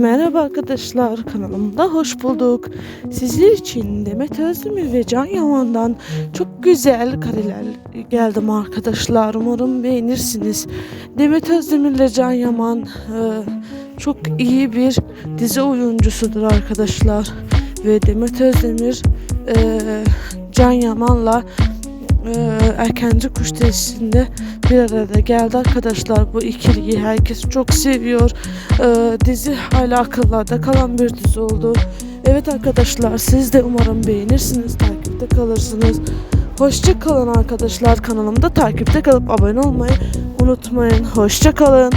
Merhaba arkadaşlar kanalımda hoş bulduk. Sizler için Demet Özdemir ve Can Yaman'dan çok güzel kareler geldim arkadaşlar. Umarım beğenirsiniz. Demet Özdemir ile Can Yaman e, çok iyi bir dizi oyuncusudur arkadaşlar. Ve Demet Özdemir e, Can Yaman'la Erkenci Kuş dizisinde bir arada geldi arkadaşlar. Bu ikiliyi herkes çok seviyor. Ee, dizi hala akıllarda kalan bir dizi oldu. Evet arkadaşlar siz de umarım beğenirsiniz, takipte kalırsınız. Hoşça kalın arkadaşlar kanalımda takipte kalıp abone olmayı unutmayın. Hoşça kalın.